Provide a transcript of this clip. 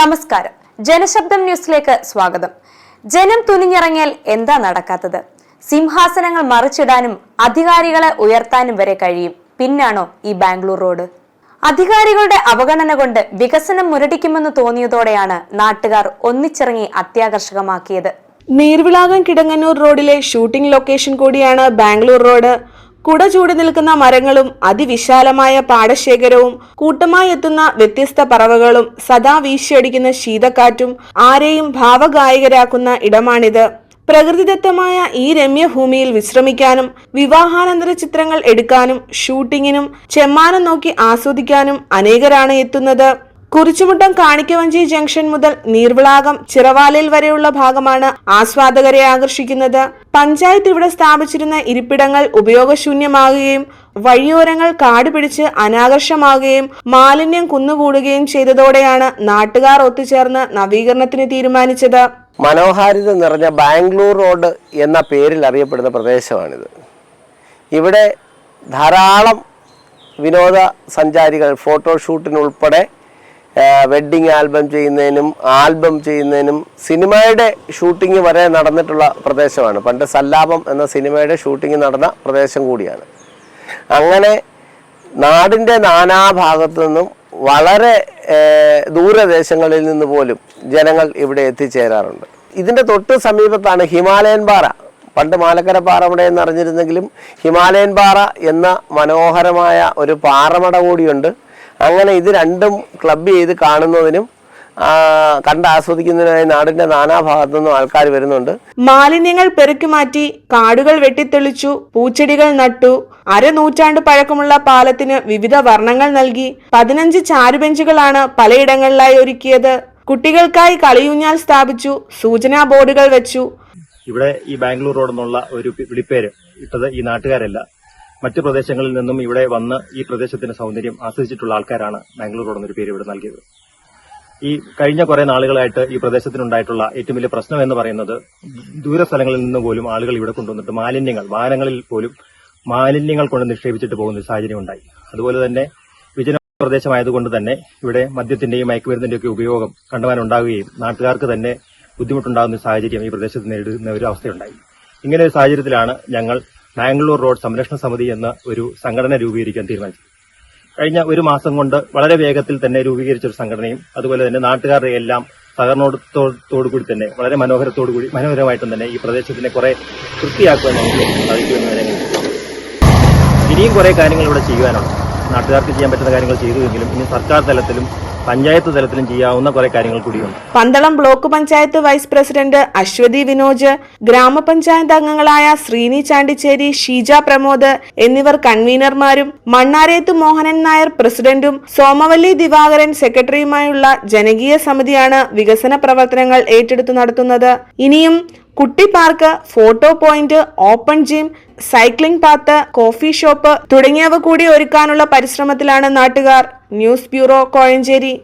നമസ്കാരം. ജനശബ്ദം ന്യൂസിലേക്ക് സ്വാഗതം. ജനം തുനിഞ്ഞിറങ്ങിയാൽ എന്താ നടക്കാത്തത്? സിംഹാസനങ്ങൾ മറിച്ചിടാനും അധികാരികളെ ഉയർത്താനും വരെ കഴിയും. പിന്നാണോ ഈ ബാംഗ്ലൂർ റോഡ്? അധികാരികളുടെ അവഗണന കൊണ്ട് വികസനം മുരടിക്കുമെന്ന് തോന്നിയതോടെയാണ് നാട്ടുകാർ ഒന്നിച്ചിറങ്ങി അത്യാകർഷകമാക്കിയത്. നീർവിളാകം കിടങ്ങന്നൂർ റോഡിലെ ഷൂട്ടിംഗ് ലൊക്കേഷൻ കൂടിയാണ് ബാംഗ്ലൂർ റോഡ്. കുട ചൂടി നിൽക്കുന്ന മരങ്ങളും അതിവിശാലമായ പാടശേഖരവും കൂട്ടമായി എത്തുന്ന വ്യത്യസ്ത പറവകളും സദാ വീശിയടിക്കുന്ന ശീതക്കാറ്റും ആരെയും ഭാവഗായകരാക്കുന്ന ഇടമാണിത്. പ്രകൃതിദത്തമായ ഈ രമ്യഭൂമിയിൽ വിശ്രമിക്കാനും വിവാഹാനന്തര ചിത്രങ്ങൾ എടുക്കാനും ഷൂട്ടിങ്ങിനും ചെമ്മാനം നോക്കി ആസ്വദിക്കാനും അനേകരാണ് എത്തുന്നത്. കുറിച്ചുമുട്ടം കാണിക്കവഞ്ചി ജംഗ്ഷൻ മുതൽ നീർവിളാകം ചിറവാലയിൽ വരെയുള്ള ഭാഗമാണ് ആസ്വാദകരെ ആകർഷിക്കുന്നത്. പഞ്ചായത്ത് ഇവിടെ സ്ഥാപിച്ചിരുന്ന ഇരിപ്പിടങ്ങൾ ഉപയോഗശൂന്യമാകുകയും വഴിയോരങ്ങൾ കാട് പിടിച്ച് അനാകർഷമാകുകയും മാലിന്യം കുന്നുകൂടുകയും ചെയ്തതോടെയാണ് നാട്ടുകാർ ഒത്തുചേർന്ന് നവീകരണത്തിന് തീരുമാനിച്ചത്. മനോഹാരിത നിറഞ്ഞ ബാംഗ്ലൂർ റോഡ് എന്ന പേരിൽ അറിയപ്പെടുന്ന പ്രദേശമാണിത്. ഇവിടെ ധാരാളം വിനോദ സഞ്ചാരികൾ ഫോട്ടോഷൂട്ടിനുൾപ്പെടെ വെഡ്ഡിങ് ആൽബം ചെയ്യുന്നതിനും ആൽബം ചെയ്യുന്നതിനും സിനിമയുടെ ഷൂട്ടിംഗ് വരെ നടന്നിട്ടുള്ള പ്രദേശമാണ്. പണ്ട് സല്ലാപം എന്ന സിനിമയുടെ ഷൂട്ടിംഗ് നടന്ന പ്രദേശം കൂടിയാണ്. അങ്ങനെ നാടിന്റെ നാനാഭാഗത്തു നിന്നും വളരെ ദൂരദേശങ്ങളിൽ നിന്ന് പോലും ജനങ്ങൾ ഇവിടെ എത്തിച്ചേരാറുണ്ട്. ഇതിന്റെ തൊട്ട് സമീപത്താണ് ഹിമാലയൻ പാറ. പണ്ട് മാലക്കര പാറമട എന്ന് അറിഞ്ഞിരുന്നെങ്കിലും ഹിമാലയൻ പാറ എന്ന മനോഹരമായ ഒരു പാറമട കൂടിയുണ്ട്. അങ്ങനെ ഇത് രണ്ടും ക്ലബ് ചെയ്ത് കാണുന്നതിനും കണ്ട് ആസ്വദിക്കുന്നതിനായി നാടിന്റെ നാനാഭാഗത്തു നിന്നും ആൾക്കാർ വരുന്നുണ്ട്. മാലിന്യങ്ങൾ പെറുക്കിമാറ്റി കാടുകൾ വെട്ടിത്തെളിച്ചു പൂച്ചെടികൾ നട്ടു അരനൂറ്റാണ്ട് പഴക്കമുള്ള പാലത്തിന് വിവിധ വർണങ്ങൾ നൽകി പതിനഞ്ച് ചാരുബെഞ്ചുകളാണ് പലയിടങ്ങളിലായി ഒരുക്കിയത്. കുട്ടികൾക്കായി കളിയൂഞ്ഞാൽ സ്ഥാപിച്ചു സൂചനാ ബോർഡുകൾ വെച്ചു. ഇവിടെ ഈ ബാംഗ്ലൂർ റോഡ് എന്നുള്ള ഒരു വിളിപ്പേര് ഇട്ടത് ഈ നാട്ടുകാരല്ല. മറ്റു പ്രദേശങ്ങളിൽ നിന്നും ഇവിടെ വന്ന് ഈ പ്രദേശത്തിന്റെ സൗന്ദര്യം ആസ്വദിച്ചിട്ടുള്ള ആൾക്കാരാണ് ബാംഗ്ലൂർ എന്നൊരു പേര് ഇവിടെ നൽകിയത്. ഈ കഴിഞ്ഞ കുറെ നാളുകളായിട്ട് ഈ പ്രദേശത്തിനുണ്ടായിട്ടുള്ള ഏറ്റവും വലിയ പ്രശ്നം എന്ന് പറയുന്നത് ദൂര സ്ഥലങ്ങളിൽ നിന്ന് പോലും ആളുകൾ ഇവിടെ കൊണ്ടുവന്നിട്ട് മാലിന്യങ്ങൾ വാഹനങ്ങളിൽ പോലും മാലിന്യങ്ങൾ കൊണ്ട് നിക്ഷേപിച്ചിട്ട് പോകുന്ന ഒരു സാഹചര്യം ഉണ്ടായി. അതുപോലെ തന്നെ വിജന പ്രദേശമായതുകൊണ്ട് തന്നെ ഇവിടെ മദ്യത്തിന്റെയും മയക്കുമരുന്നിന്റെയും ഒക്കെ ഉപയോഗം കണ്ടുവാനുണ്ടാവുകയും നാട്ടുകാർക്ക് തന്നെ ബുദ്ധിമുട്ടുണ്ടാകുന്ന സാഹചര്യം ഈ പ്രദേശത്ത് നേരിടുന്ന ഒരു അവസ്ഥയുണ്ടായി. ഇങ്ങനെ ഒരു സാഹചര്യത്തിലാണ് ഞങ്ങൾ ബാംഗ്ലൂർ റോഡ് സംരക്ഷണ സമിതി എന്ന ഒരു സംഘടന രൂപീകരിക്കാൻ തീരുമാനിച്ചു. കഴിഞ്ഞ ഒരു മാസം കൊണ്ട് വളരെ വേഗത്തിൽ തന്നെ രൂപീകരിച്ച ഒരു സംഘടനയും അതുപോലെ തന്നെ നാട്ടുകാരുടെ എല്ലാം സഹകരണത്തോടു കൂടി തന്നെ വളരെ മനോഹരത്തോടു കൂടി മനോഹരമായിട്ടും തന്നെ ഈ പ്രദേശത്തിനെ കുറെ വൃത്തിയാക്കുവാൻ നമുക്ക് സാധിക്കുമെന്ന് ഇനിയും കുറെ കാര്യങ്ങൾ ഇവിടെ ചെയ്യുവാനുണ്ട്. നാട്ടുകാർക്ക് ചെയ്യാൻ പറ്റുന്ന കാര്യങ്ങൾ ചെയ്തുവെങ്കിലും ഇനി സർക്കാർ തലത്തിലും പഞ്ചായത്ത് തലത്തിലും ചെയ്യാവുന്ന കുറെ കാര്യങ്ങൾ കൂടിയുണ്ട്. Pandalam block panchayat vice president Aswathi Vinoj ഗ്രാമപഞ്ചായത്ത് അംഗങ്ങളായ ശ്രീനി ചാണ്ടിച്ചേരി ഷീജ പ്രമോദ് എന്നിവർ കൺവീനർമാരും മണ്ണാരേത്ത് മോഹനൻ നായർ പ്രസിഡന്റും സോമവല്ലി ദിവാകരൻ സെക്രട്ടറിയുമായുള്ള ജനകീയ സമിതിയാണ് വികസന പ്രവർത്തനങ്ങൾ ഏറ്റെടുത്തു നടത്തുന്നത്. ഇനിയും കുട്ടി park photo point open gym cycling path coffee shop തുടങ്ങിയവ കൂടി ഒരുക്കാനുള്ള പരിശ്രമത്തിലാണ് നാട്ടുകാർ. News bureau Kozhencherry.